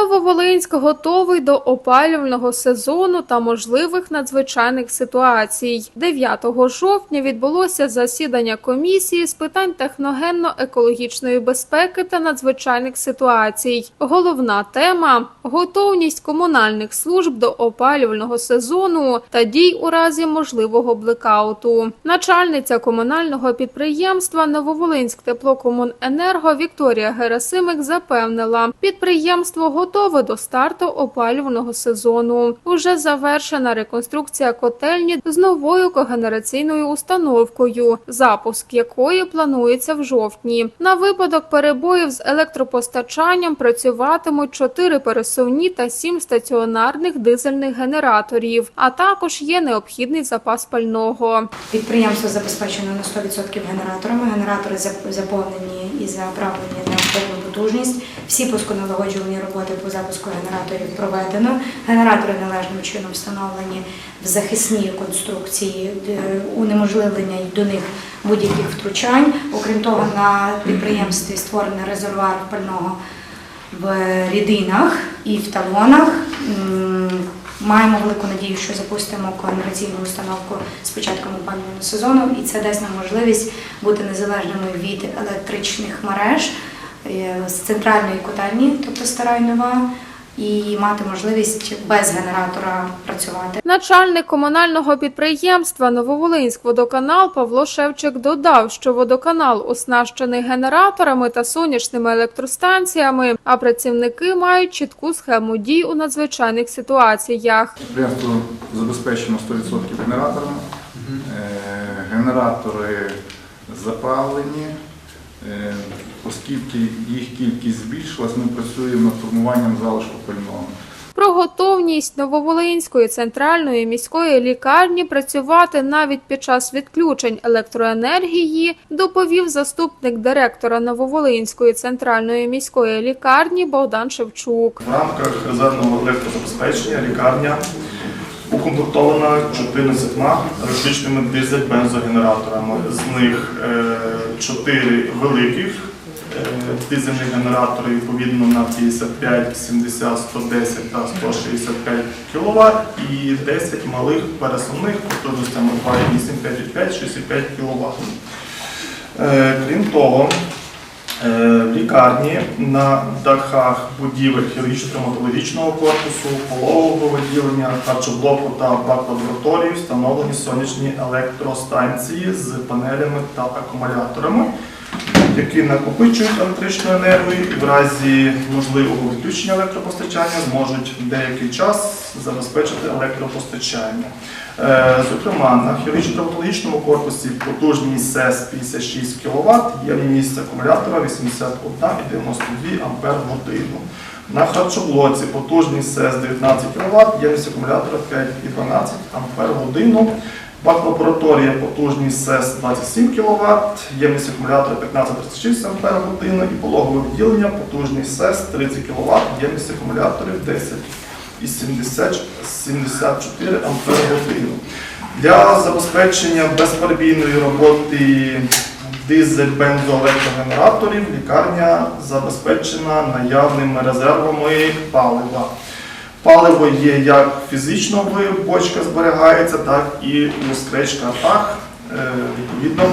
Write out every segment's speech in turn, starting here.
Нововолинськ готовий до опалювального сезону та можливих надзвичайних ситуацій. 9 жовтня відбулося засідання комісії з питань техногенно-екологічної безпеки та надзвичайних ситуацій. Головна тема готовність комунальних служб до опалювального сезону та дій у разі можливого блекауту. Начальниця комунального підприємства Нововолинськ теплокомуненерго Вікторія Герасимик запевнила, підприємство готове до старту опалювального сезону. Уже завершена реконструкція котельні з новою когенераційною установкою, запуск якої планується в жовтні. На випадок перебоїв з електропостачанням працюватимуть чотири пересувні та сім стаціонарних дизельних генераторів. А також є необхідний запас пального. Підприємство забезпечено на 100% генераторами. Генератори зап- заповнені і заправлені на повну потужність. Всі пусконалагоджувальні роботи по запуску генераторів проведено. Генератори належним чином встановлені в захисній конструкції, де унеможливлення до них будь-яких втручань. Окрім того, на підприємстві створений резервуар пального в рідинах і в талонах. Маємо велику надію, що запустимо коагенераційну установку з початком опалювального сезону, і це дасть нам можливість бути незалежними від електричних мереж е, з центральної котельні, тобто стара і нова, і мати можливість без генератора працювати. Начальник комунального підприємства Нововолинськ водоканал Павло Шевчик додав, що водоканал оснащений генераторами та сонячними електростанціями, а працівники мають чітку схему дій у надзвичайних ситуаціях. Підприємство забезпечено 100% генераторами. Е, Генератори заправлені. Е, Оскільки їх кількість збільшилась, ми працюємо над формуванням залишку пального. Про готовність Нововолинської центральної міської лікарні працювати навіть під час відключень електроенергії доповів заступник директора Нововолинської центральної міської лікарні Богдан Шевчук. В рамках резервного електрозабезпечення лікарня укомплектована 14 електричними дизель-бензогенераторами. З них 4 великих е, дизельних генератори відповідно на 55, 70, 110 та 165 кВт і 10 малих пересувних потужностями 2,8, 5,5, 65 кВт. Е, Крім того, Е, В лікарні на дахах будівель хірургічно-травматологічного корпусу, пологового відділення, харчоблоку та бак-лабораторії встановлені сонячні електростанції з панелями та акумуляторами, які накопичують електричну енергію і в разі можливого відключення електропостачання зможуть деякий час забезпечити електропостачання. Е, Зокрема, на хірургічно-травматологічному корпусі потужність СЕС 56 кВт, ємність акумулятора 81,92 Ампер годину. На харчоблоці потужність СЕС 19 кВт, ємність акумулятора 5,12 Ампер годину. Бак-лабораторія потужність СЕС 27 кВт, ємність акумулятора 15,36 Ампер годину і пологове відділення потужність СЕС 30 кВт, ємність акумуляторів 10 і 70 74 ампер. Для забезпечення безперебійної роботи дизель-бензоелектрогенераторів лікарня забезпечена наявними резервами палива. Паливо є як фізично в бочках зберігається, так і у скречках, е, відповідно,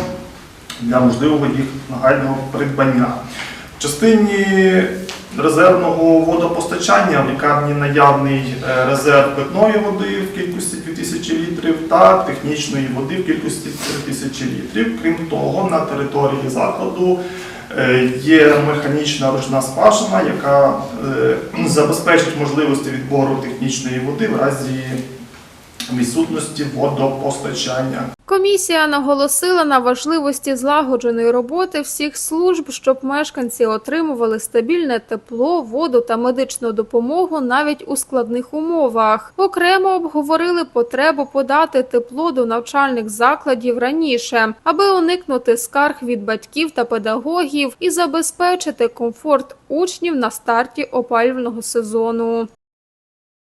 для можливого їх нагального придбання. В частині резервного водопостачання в лікарні наявний е, резерв питної води в кількості 2000 літрів та технічної води в кількості 3000 літрів. Крім того, на території закладу є механічна ручна скважина, яка е, забезпечить можливості відбору технічної води в разі відсутності водопостачання. Комісія наголосила на важливості злагодженої роботи всіх служб, щоб мешканці отримували стабільне тепло, воду та медичну допомогу навіть у складних умовах. Окремо обговорили потребу подати тепло до навчальних закладів раніше, аби уникнути скарг від батьків та педагогів і забезпечити комфорт учнів на старті опалювального сезону.